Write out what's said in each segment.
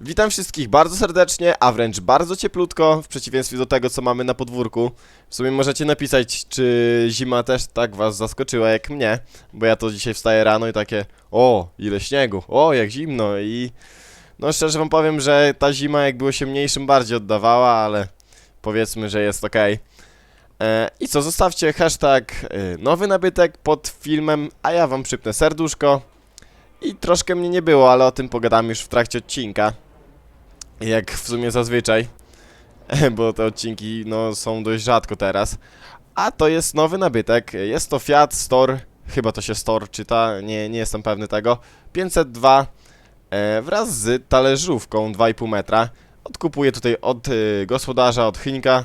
Witam wszystkich bardzo serdecznie, a wręcz bardzo cieplutko, w przeciwieństwie do tego, co mamy na podwórku. W sumie możecie napisać, czy zima też tak was zaskoczyła jak mnie, bo ja to dzisiaj wstaję rano i takie, o, ile śniegu, o, jak zimno i... No szczerze wam powiem, że ta zima jak było się mniejszym bardziej oddawała, ale powiedzmy, że jest okej. E, I co, zostawcie hashtag e, nowy nabytek pod filmem, a ja wam przypnę serduszko. I troszkę mnie nie było, ale o tym pogadam już w trakcie odcinka. Jak w sumie zazwyczaj. Bo te odcinki no, są dość rzadko teraz. A to jest nowy nabytek. Jest to Fiat Store. Chyba to się Store czyta, nie, nie jestem pewny tego. 502 e, wraz z talerzówką 2,5 metra. Odkupuję tutaj od y, gospodarza, od Chyńka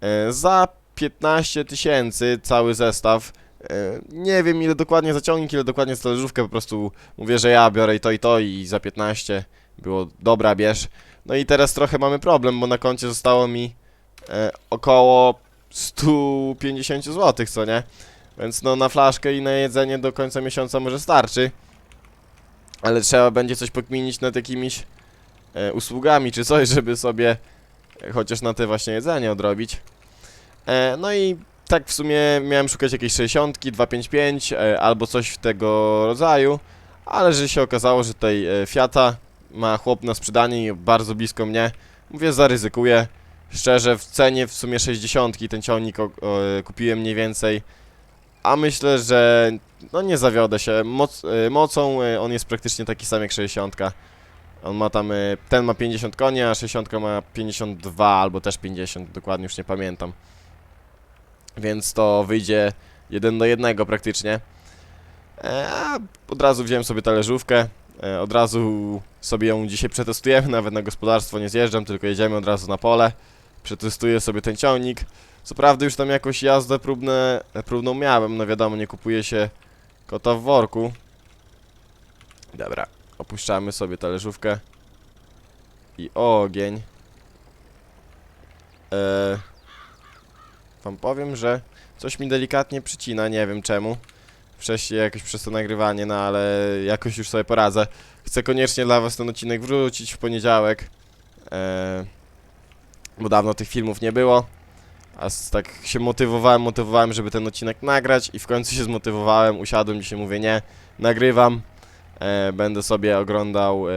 e, za 15 tysięcy cały zestaw. E, Nie wiem ile dokładnie za ciągnik, ile dokładnie za talerzówkę, po prostu mówię, że ja biorę i to i to i za 15 było dobra bierz. No i teraz trochę mamy problem, bo na koncie zostało mi e, około 150 zł, co nie? Więc no na flaszkę i na jedzenie do końca miesiąca może starczy. Ale trzeba będzie coś pokminić nad jakimiś e, usługami czy coś, żeby sobie chociaż na te właśnie jedzenie odrobić. E, no i tak w sumie miałem szukać jakiejś 60, 255 e, albo coś tego rodzaju, ale że się okazało, że tutaj e, Fiata ma chłop na sprzedanie i bardzo blisko mnie, mówię zaryzykuję. Szczerze w cenie w sumie 60 ten ciągnik o, o, kupiłem mniej więcej, a myślę, że no nie zawiodę się. Moc, e, mocą e, on jest praktycznie taki sam jak 60. On ma tam, e, ten ma 50 koni, a 60 ma 52 albo też 50, dokładnie już nie pamiętam. Więc to wyjdzie jeden do jednego praktycznie. A od razu wziąłem sobie talerzówkę. E, Od razu sobie ją dzisiaj przetestujemy, nawet na gospodarstwo nie zjeżdżam, tylko jedziemy od razu na pole. Przetestuję sobie ten ciągnik. Co prawda już tam jakąś jazdę próbne, próbną miałem, no wiadomo, nie kupuje się kota w worku. Dobra, opuszczamy sobie talerzówkę. I ogień. Eee, wam powiem, że coś mi delikatnie przycina, nie wiem czemu. Wcześniej jakoś przez to nagrywanie, no ale jakoś już sobie poradzę. Chcę koniecznie dla was ten odcinek wrócić w poniedziałek. Eee, bo dawno tych filmów nie było. A tak się motywowałem, motywowałem, żeby ten odcinek nagrać i w końcu się zmotywowałem, usiadłem dzisiaj, mówię nie, nagrywam. E, będę sobie oglądał e,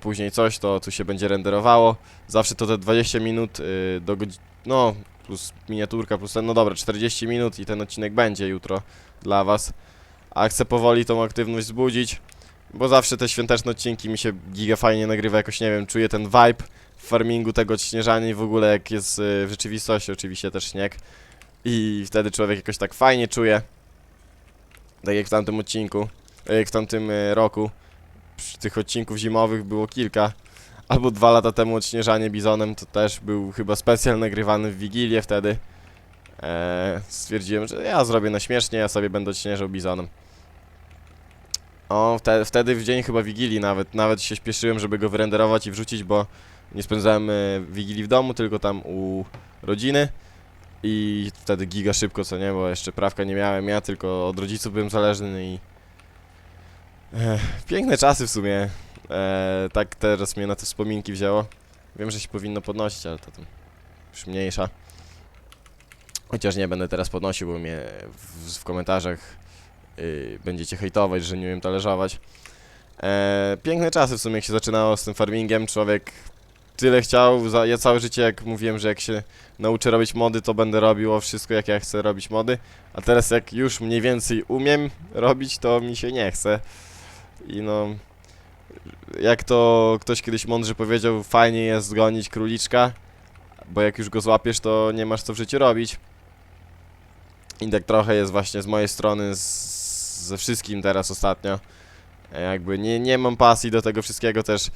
później coś, to tu się będzie renderowało. Zawsze to te 20 minut e, do godziny, no plus miniaturka, plus ten, no dobra, 40 minut i ten odcinek będzie jutro dla was. A chcę powoli tą aktywność wzbudzić, bo zawsze te świąteczne odcinki mi się giga fajnie nagrywa, jakoś nie wiem, czuję ten vibe w farmingu tego odśnieżania i w ogóle jak jest y, w rzeczywistości oczywiście też śnieg. I wtedy człowiek jakoś tak fajnie czuje tak jak w tamtym odcinku tak jak w tamtym y, roku. Tych odcinków zimowych było kilka albo dwa lata temu odśnieżanie bizonem to też był chyba specjal nagrywany w Wigilię wtedy eee, stwierdziłem, że ja zrobię na śmiesznie, ja sobie będę odśnieżał bizonem o, wtedy, wtedy w dzień chyba Wigilii nawet, nawet się śpieszyłem, żeby go wyrenderować i wrzucić, bo nie spędzałem e, Wigilii w domu, tylko tam u rodziny. I wtedy giga szybko, co nie, bo jeszcze prawka nie miałem ja, tylko od rodziców byłem zależny i... Ech, piękne czasy w sumie. E, tak teraz mnie na te wspominki wzięło. Wiem, że się powinno podnosić, ale to tam już mniejsza. Chociaż nie będę teraz podnosił, bo mnie w, w komentarzach y, będziecie hejtować, że nie umiem talerzować. E, piękne czasy w sumie, jak się zaczynało z tym farmingiem. Człowiek tyle chciał. Za, ja całe życie, jak mówiłem, że jak się nauczę robić mody, to będę robił wszystko, jak ja chcę robić mody. A teraz, jak już mniej więcej umiem robić, to mi się nie chce. I no. Jak to ktoś kiedyś mądrze powiedział, fajnie jest zgonić króliczka, bo jak już go złapiesz, to nie masz co w życiu robić. I tak trochę jest właśnie z mojej strony z, ze wszystkim teraz ostatnio. Jakby nie, nie mam pasji do tego wszystkiego też.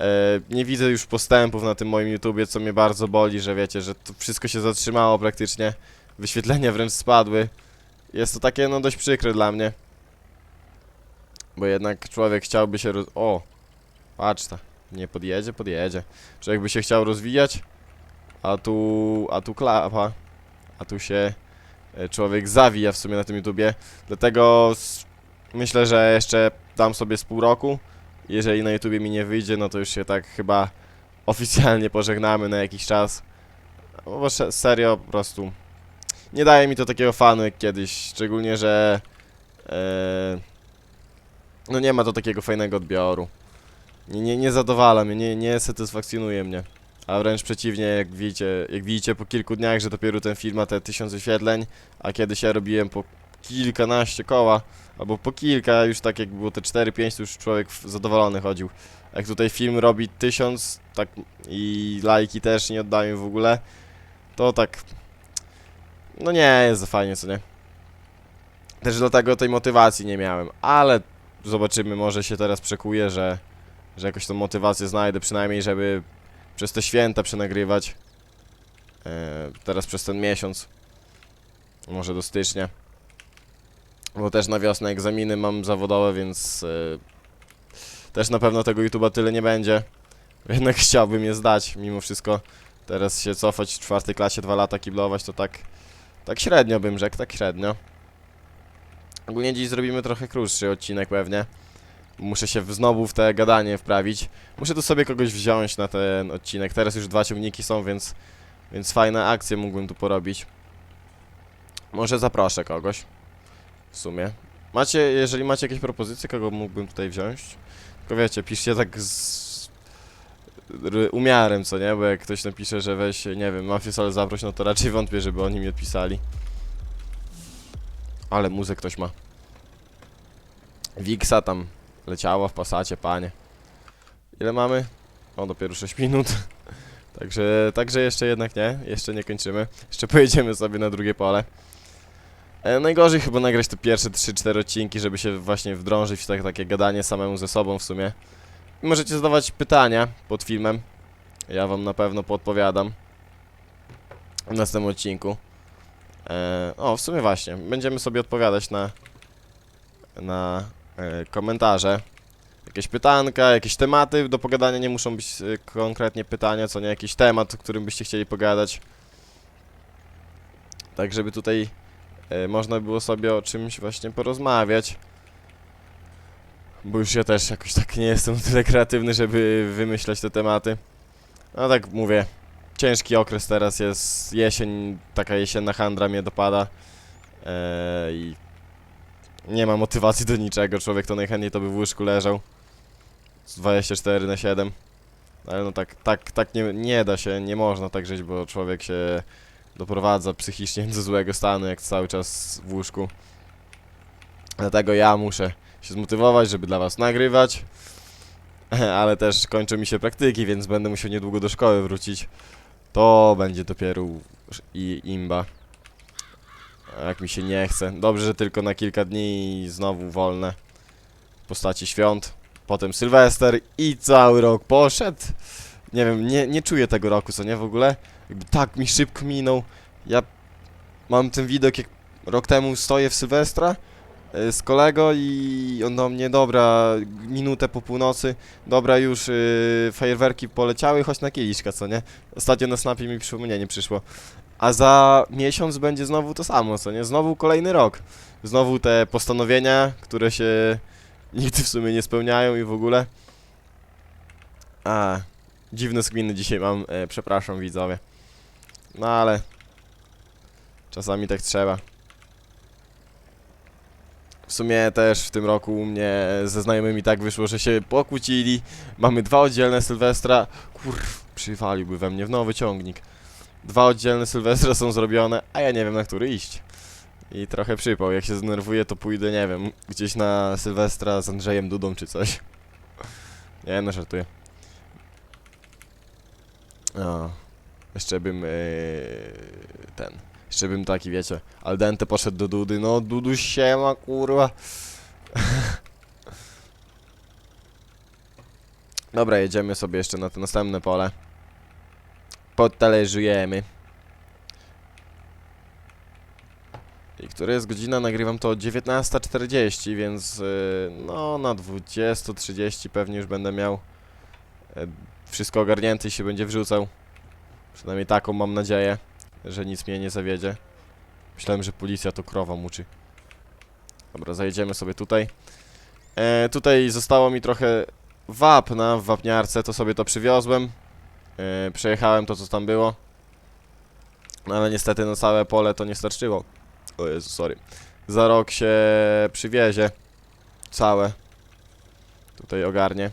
E, nie widzę już postępów na tym moim YouTubie, co mnie bardzo boli, że wiecie, że to wszystko się zatrzymało praktycznie. Wyświetlenia wręcz spadły. Jest to takie no dość przykre dla mnie. Bo jednak człowiek chciałby się roz... O! Patrz ta. Nie podjedzie, podjedzie. Człowiek by się chciał rozwijać, a tu... a tu klapa. A tu się człowiek zawija w sumie na tym YouTubie. Dlatego myślę, że jeszcze dam sobie z pół roku Jeżeli na YouTubie mi nie wyjdzie, no to już się tak chyba oficjalnie pożegnamy na jakiś czas. No Bo se- serio, po prostu nie daje mi to takiego fanu jak kiedyś, szczególnie, że e, no nie ma to takiego fajnego odbioru. Nie, nie, nie zadowala mnie, nie, nie satysfakcjonuje mnie. A wręcz przeciwnie, jak widzicie, jak widzicie po kilku dniach, że dopiero ten film ma te tysiąc wyświetleń, a kiedyś ja robiłem po kilkanaście koła, albo po kilka, już tak jak było te 4-5, to już człowiek zadowolony chodził. Jak tutaj film robi tysiąc, tak i lajki też nie oddają w ogóle, to tak, no nie jest za fajnie, co nie? Też dlatego tej motywacji nie miałem, ale zobaczymy, może się teraz przekuję, że, że jakoś tą motywację znajdę, przynajmniej żeby przez te święta przenagrywać. E, teraz przez ten miesiąc. Może do stycznia. Bo też na wiosnę egzaminy mam zawodowe, więc e, też na pewno tego YouTube'a tyle nie będzie. Jednak chciałbym je zdać, mimo wszystko. Teraz się cofać w czwartej klasie, dwa lata kiblować, to tak, tak średnio bym rzekł, tak średnio. Ogólnie dziś zrobimy trochę krótszy odcinek pewnie. Muszę się znowu w te gadanie wprawić. Muszę tu sobie kogoś wziąć na ten odcinek. Teraz już dwa ciągniki są, więc, więc fajne akcje mógłbym tu porobić. Może zaproszę kogoś. W sumie. Macie, jeżeli macie jakieś propozycje, kogo mógłbym tutaj wziąć? Tylko wiecie, piszcie tak z umiarem, co nie? Bo jak ktoś napisze, że weź, nie wiem, Mafiosol zaproś, no to raczej wątpię, żeby oni mi odpisali. Ale muzę ktoś ma. Wiksa tam leciała w pasacie, panie. Ile mamy? O, dopiero 6 minut. Także, także jeszcze jednak nie, jeszcze nie kończymy. Jeszcze pojedziemy sobie na drugie pole. E, najgorzej chyba nagrać te pierwsze 3-4 odcinki, żeby się właśnie wdrążyć w tak, takie gadanie samemu ze sobą w sumie. I możecie zadawać pytania pod filmem. Ja wam na pewno podpowiadam. W następnym odcinku. E, o, w sumie właśnie, będziemy sobie odpowiadać na, na komentarze. Jakieś pytanka, jakieś tematy do pogadania, nie muszą być e, konkretnie pytania, co nie jakiś temat, o którym byście chcieli pogadać. Tak, żeby tutaj e, można było sobie o czymś właśnie porozmawiać. Bo już ja też jakoś tak nie jestem tyle kreatywny, żeby wymyślać te tematy. No tak mówię, ciężki okres teraz jest, jesień, taka jesienna handra mnie dopada. E, I nie ma motywacji do niczego, człowiek to najchętniej to by w łóżku leżał. Z 24 na 7. Ale no tak, tak, tak nie, nie da się, nie można tak żyć, bo człowiek się doprowadza psychicznie do złego stanu, jak cały czas w łóżku. Dlatego ja muszę się zmotywować, żeby dla was nagrywać. Ale też kończą mi się praktyki, więc będę musiał niedługo do szkoły wrócić. To będzie dopiero i imba. Jak mi się nie chce. Dobrze, że tylko na kilka dni i znowu wolne. W postaci świąt. Potem Sylwester i cały rok poszedł. Nie wiem, nie, nie czuję tego roku, co nie w ogóle. Jakby tak mi szybko minął. Ja mam ten widok, jak rok temu stoję w Sylwestra y, z kolego i on do mnie, dobra, minutę po północy, dobra, już y, fajerwerki poleciały, chodź na kieliszka, co nie? Ostatnio na snapie mi przypomnienie przyszło. A za miesiąc będzie znowu to samo, co nie? Znowu kolejny rok. Znowu te postanowienia, które się nigdy w sumie nie spełniają i w ogóle. A, dziwne skminy dzisiaj mam, e, przepraszam widzowie. No ale czasami tak trzeba. W sumie też w tym roku u mnie ze znajomymi tak wyszło, że się pokłócili. Mamy dwa oddzielne Sylwestra. Kurw, przywaliłby we mnie w nowy ciągnik. Dwa oddzielne Sylwestra są zrobione, a ja nie wiem na który iść. I trochę przypał, jak się zdenerwuję to pójdę, nie wiem, gdzieś na Sylwestra z Andrzejem Dudą czy coś. Nie no, żartuję. O, jeszcze bym yy, ten, jeszcze bym taki, wiecie, al dente poszedł do Dudy, no Dudu siema, kurwa. Dobra, jedziemy sobie jeszcze na to następne pole. Podtależujemy. I która jest godzina? Nagrywam to o 19.40, więc yy, no na 20.30 pewnie już będę miał e, wszystko ogarnięte i się będzie wrzucał. Przynajmniej taką mam nadzieję, że nic mnie nie zawiedzie. Myślałem, że policja to krowa muczy. Dobra, zajedziemy sobie tutaj. E, tutaj zostało mi trochę wapna w wapniarce, to sobie to przywiozłem. Yy, przejechałem to, co tam było. No ale niestety na całe pole to nie starczyło. O Jezu, sorry. Za rok się przywiezie. Całe. Tutaj ogarnie.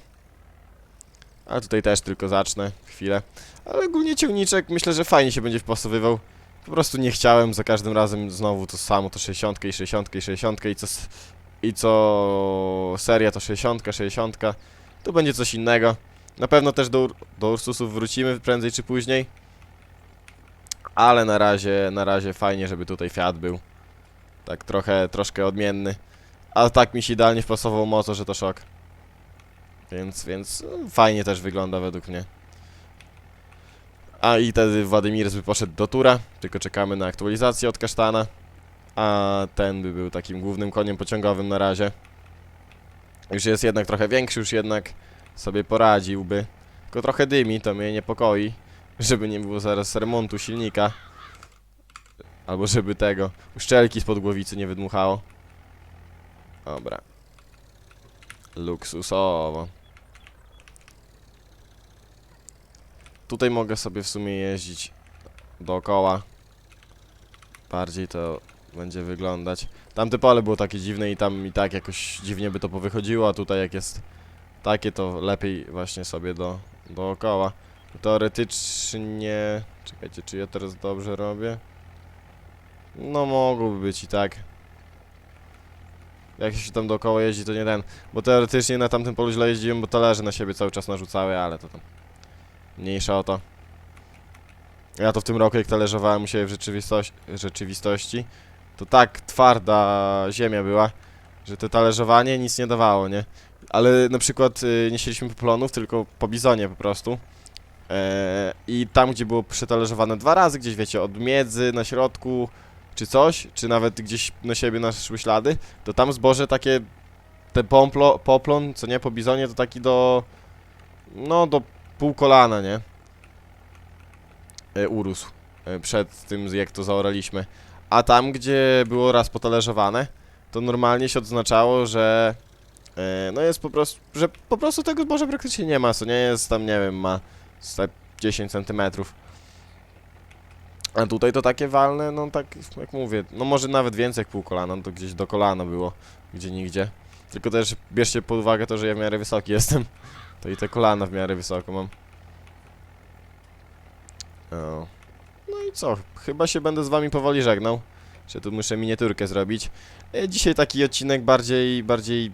Ale tutaj też tylko zacznę. Chwilę. Ale ogólnie ciągniczek myślę, że fajnie się będzie wpasowywał. Po prostu nie chciałem za każdym razem znowu to samo, to 60 i 60 i 60 i co, i co seria to 60, 60. Tu będzie coś innego. Na pewno też do, do Ursusów wrócimy prędzej czy później. Ale na razie, na razie fajnie, żeby tutaj Fiat był. Tak trochę, troszkę odmienny. Ale tak mi się idealnie wpasował motor, że to szok. Więc, więc no, fajnie też wygląda według mnie. A i wtedy Władimir by poszedł do Tura, tylko czekamy na aktualizację od Kasztana. A ten by był takim głównym koniem pociągowym na razie. Już jest jednak trochę większy, już jednak sobie poradziłby. Tylko trochę dymi, to mnie niepokoi. Żeby nie było zaraz remontu silnika. Albo żeby tego, uszczelki spod głowicy nie wydmuchało. Dobra. Luksusowo. Tutaj mogę sobie w sumie jeździć dookoła. Bardziej to będzie wyglądać. Tamte pole było takie dziwne i tam i tak jakoś dziwnie by to powychodziło, a tutaj jak jest takie, to lepiej właśnie sobie do, dookoła. Teoretycznie... Czekajcie, czy ja teraz dobrze robię? No mogłoby być i tak. Jak się tam dookoła jeździ, to nie ten. Bo teoretycznie na tamtym polu źle jeździłem, bo talerze na siebie cały czas narzucały, ale to tam... Mniejsza o to. Ja to w tym roku, jak talerzowałem u siebie w rzeczywistości, rzeczywistości, to tak twarda ziemia była, że to talerzowanie nic nie dawało, nie? Ale na przykład y, nie sieliśmy poplonów, tylko po bizonie po prostu. E, I tam, gdzie było przetalerzowane dwa razy, gdzieś wiecie, od miedzy na środku, czy coś, czy nawet gdzieś na siebie naszły ślady, to tam zboże takie, ten pomplo, poplon, co nie, po bizonie, to taki do, no do pół kolana, nie? E, urósł e, przed tym, jak to zaoraliśmy. A tam, gdzie było raz potalerzowane, to normalnie się odznaczało, że no jest po prostu, że po prostu tego zboża praktycznie nie ma, co nie jest tam, nie wiem, ma z te 10 centymetrów. A tutaj to takie walne, no tak jak mówię, no może nawet więcej jak pół kolana, no to gdzieś do kolana było, gdzie nigdzie. Tylko też bierzcie pod uwagę to, że ja w miarę wysoki jestem. To i te kolana w miarę wysoko mam. O. No i co? Chyba się będę z wami powoli żegnał. Że tu muszę miniaturkę zrobić. E, Dzisiaj taki odcinek bardziej, bardziej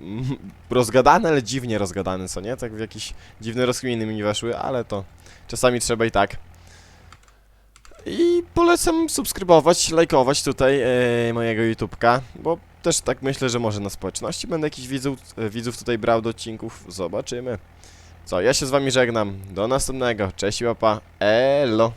rozgadany, ale dziwnie rozgadany, co nie? Tak w jakieś dziwne rozkminy mi weszły, ale to czasami trzeba i tak. I polecam subskrybować, lajkować tutaj e, mojego YouTubka, bo też tak myślę, że może na społeczności będę jakichś widzów, e, widzów tutaj brał do odcinków. Zobaczymy. Co, ja się z wami żegnam. Do następnego. Cześć i papa. Elo.